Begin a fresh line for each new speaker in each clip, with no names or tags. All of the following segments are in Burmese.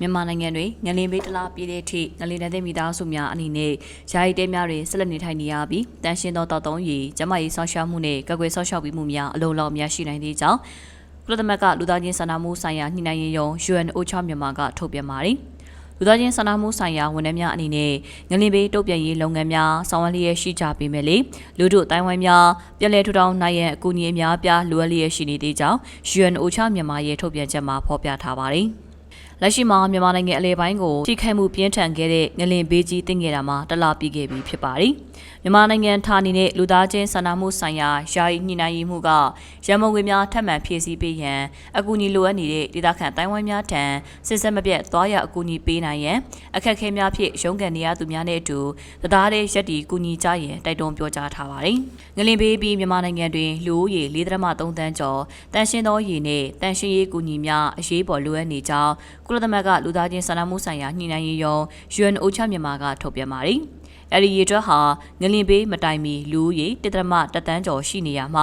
မြန်မာနိုင်ငံတွင်ငလင်ဘေးတလားပြည်တဲ့အထိငလင်တဲ့မိသားစုများအနေနဲ့ယာယီတဲများတွင်ဆက်လက်နေထိုင်နေရပြီးတန်ရှင်းသောတောက်တုံးရီကျမကြီးဆောက်ရှောက်မှုနှင့်ကာကွယ်ဆောက်ရှောက်ပြီးမှုများအလုံးလောက်များရှိနိုင်သေးကြောင်းကုလသမဂ္ဂလူသားချင်းစာနာမှုဆိုင်ရာညှိနှိုင်းရေးယုံ UNOCHA မြန်မာကထုတ်ပြန်ပါတယ်လူသားချင်းစာနာမှုဆိုင်ရာဝန်ထမ်းများအနေနဲ့ငလင်ဘေးတုတ်ပြန်ရေးလုပ်ငန်းများဆောင်ရွက်လျက်ရှိကြပေမဲ့လေလူတို့အတိုင်းဝိုင်းများပြည်လဲထူထောင်နိုင်ရန်အကူအညီအများပြားလိုအပ်လျက်ရှိနေသေးကြောင်း UNOCHA မြန်မာရဲ့ထုတ်ပြန်ချက်မှာဖော်ပြထားပါတယ်။လက်ရှိမှာမြန်မာနိုင်ငံအလဲပိုင်းကိုထိခိုက်မှုပြင်းထန်ခဲ့တဲ့ငလင်ဘေးကြီးတင်ခဲ့တာမှာတလပြည့်ခဲ့ပြီဖြစ်ပါတယ်။မြန်မာနိုင်ငံဌာနေနဲ့လူသားချင်းစာနာမှုဆိုင်ရာယာယီညှိနှိုင်းရေးမှုကရန်မုံငွေများထပ်မံဖြည့်ဆည်းပေးရန်အကူအညီလိုအပ်နေတဲ့ဒေသခံတိုင်းဝိုင်းများထံစစ်ဆက်မပြတ်သွားရအကူအညီပေးနိုင်ရန်အခက်အခဲများဖြင့်ရုန်းကန်နေရသူများနဲ့အတူသသားတဲ့ရက်တီကူညီကြရန်တိုက်တွန်းပြောကြားထားပါတယ်။ငလင်ဘေးပြီးမြန်မာနိုင်ငံတွင်လူဦးရေ4.3တန်းကျော်တန်ရှင်းသောရေနဲ့တန်ရှင်းရေးကူညီများအရေးပေါ်လိုအပ်နေကြောင်းကုလသမဂ္ဂလူသားချင်းစာနာမှုဆိုင်ရာညှိနှိုင်းရေးယုံ UNOCHA မြန်မာကထုတ်ပြန်ပါတယ်။အဲ့ဒီရေတွက်ဟာငလင်ဘေးမတိုင်မီလူဦးရေတစ်သမတတန်းကျော်ရှိနေရမှ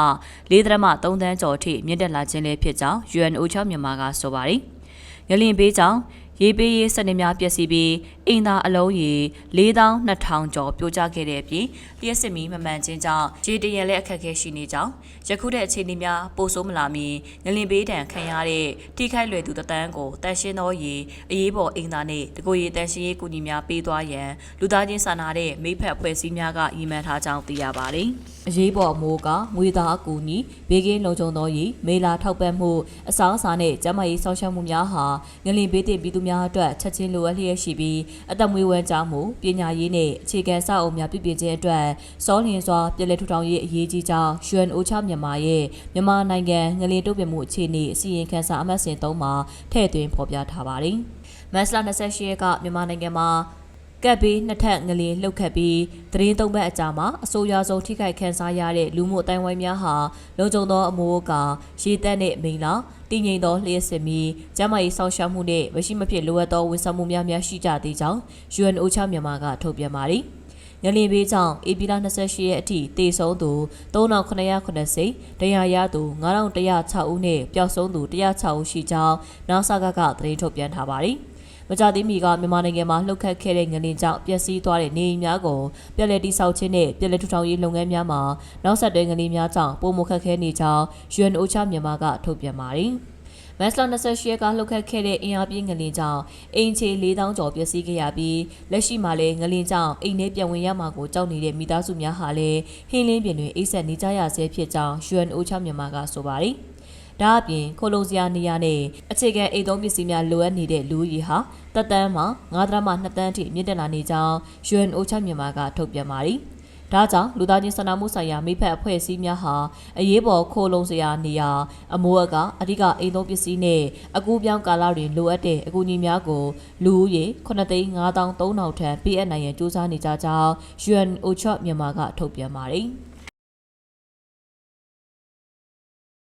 ၄သမ3တန်းကျော်ထိမြင့်တက်လာခြင်းလည်းဖြစ်ကြောင်း UNOCHA မြန်မာကဆိုပါတယ်။ငလင်ဘေးကြောင့် ရေပေးရေးစနစ်များပျက်စီးပြီးအင်သာအလုံးရေ4200ကျော်ပြိုကျခဲ့တဲ့အပြင်လျှက်စစ်မီမမှန်ခြင်းကြောင့်ရေတရံလည်းအခက်အခဲရှိနေကြောင်းယခုတဲ့အခြေအနေများပိုဆိုးမလာမီငလင်ဘေးတံခံရတဲ့ထိခိုက်လွယ်သူတသန်းကိုတန်ရှင်းသောရေအရေးပေါ်အင်သာနဲ့တကိုယ်ရေတန်ရှင်းရေးကူညီများပေးသွားရန်လူသားချင်းစာနာတဲ့မိဖက်အဖွဲ့အစည်းများကရည်မှန်းထားကြောင်းသိရပါတယ်။အရေးပေါ်မိုးကငွေသားအကူအညီဘေးကင်းလုံခြုံသောရေမေလာထောက်ပံ့မှုအစားအစာနဲ့ကျန်းမာရေးစောင့်ရှောက်မှုများဟာငလင်ဘေးတင်ပြည်သူများအတွက်ချက်ချင်းလိုအပ်လျက်ရှိပြီးအသက်မွေးဝမ်းကြောင်းမှုပညာရေးနဲ့အခြေခံစအုပ်များပြည့်ပြည့်ခြင်းအတွက်စောလျင်စွာပြည်လဲထူထောင်ရေးအရေးကြီးကြောင်း UNOCHA မြန်မာရဲ့မြန်မာနိုင်ငံငလင်တုပ်ပြမှုအခြေအနေအစီရင်ခံစာအမှတ်စဉ်3မှာထည့်သွင်းဖော်ပြထားပါတယ်။မတ်လ28ရက်ကမြန်မာနိုင်ငံမှာ ကပ်ပြီးနှစ်ထပ်ငလင်လှုပ်ခတ်ပြီးသတင်းသုံးပတ်အကြာမှာအဆိုးရွားဆုံးထိခိုက်ခံစားရတဲ့လူမှုအတိုင်းဝိုင်းများဟာလုံခြုံသောအမိုးအကာရေတက်နဲ့မိန်လာတည်ငြိမ်သောလျှက်စစ်မီကျန်းမာရေးစောင့်ရှောက်မှုနဲ့မရှိမဖြစ်လိုအပ်သောဝန်ဆောင်မှုများများရှိကြသေးကြောင်း UNOCHA မြန်မာကထုတ်ပြန်ပါတယ်။ရလင်ဘေးကြောင့်ဧပြီလ28ရက်အထိတေဆုံးသူ3990တရားရသူ9106ဦးနဲ့ပျောက်ဆုံးသူ106ဦးရှိကြောင်းနာဆာကကသတင်းထုတ်ပြန်ထားပါတယ်။ မကြသေးမီကမြန်မာနိုင်ငံမှာလှုပ်ခတ်ခဲ့တဲ့ငလင်ကြောင့်ပျက်စီးသွားတဲ့နေအိမ်များကိုပြည်လဲတိဆောက်ခြင်းနဲ့ပြည်လဲထူထောင်ရေးလုပ်ငန်းများမှာနောက်ဆက်တွဲငလင်များကြောင့်ပုံမခက်ခဲနေကြောင်း UNOCHA မြန်မာကထုတ်ပြန်ပါတယ်။မတ်လ28ရက်ကလှုပ်ခတ်ခဲ့တဲ့အင်အားပြင်းငလင်ကြောင့်အင်ချေ4000ကျော်ပျက်စီးခဲ့ရပြီးလက်ရှိမှာလည်းငလင်ကြောင့်အိမ်ထဲပြန်ဝင်ရမှာကိုကြောက်နေတဲ့မိသားစုများဟာလည်းဟင်းလင်းပြင်တွင်အိတ်ဆက်နေကြရဆဲဖြစ်ကြောင်း UNOCHA မြန်မာကဆိုပါတယ်။ ဒါအပြင်ခိုလုံစရာနေရာနဲ့အခြေခံအိမ်သုံးပစ္စည်းများလိုအပ်နေတဲ့လူကြီးဟာတက်တန်းမှာ9ဒရမ2တန်းထိမြင့်တက်လာနေကြောင်း UNOCHA မြန်မာကထုတ်ပြန်ပါတယ်။ဒါကြောင့်လူသားချင်းစာနာမှုဆိုင်ရာမိဖက်အဖွဲ့အစည်းများဟာအရေးပေါ်ခိုးလုံစရာနေရာအမိုးအကအဓိကအိမ်သုံးပစ္စည်းနဲ့အကူပြောင်းကာလတွင်လိုအပ်တဲ့အကူအညီများကိုလူဦးရေ9,5300ထံပေးအပ်နိုင်ရန်စ조사နေကြကြောင်း UNOCHA မြန်မာကထုတ်ပြန်ပါတယ်။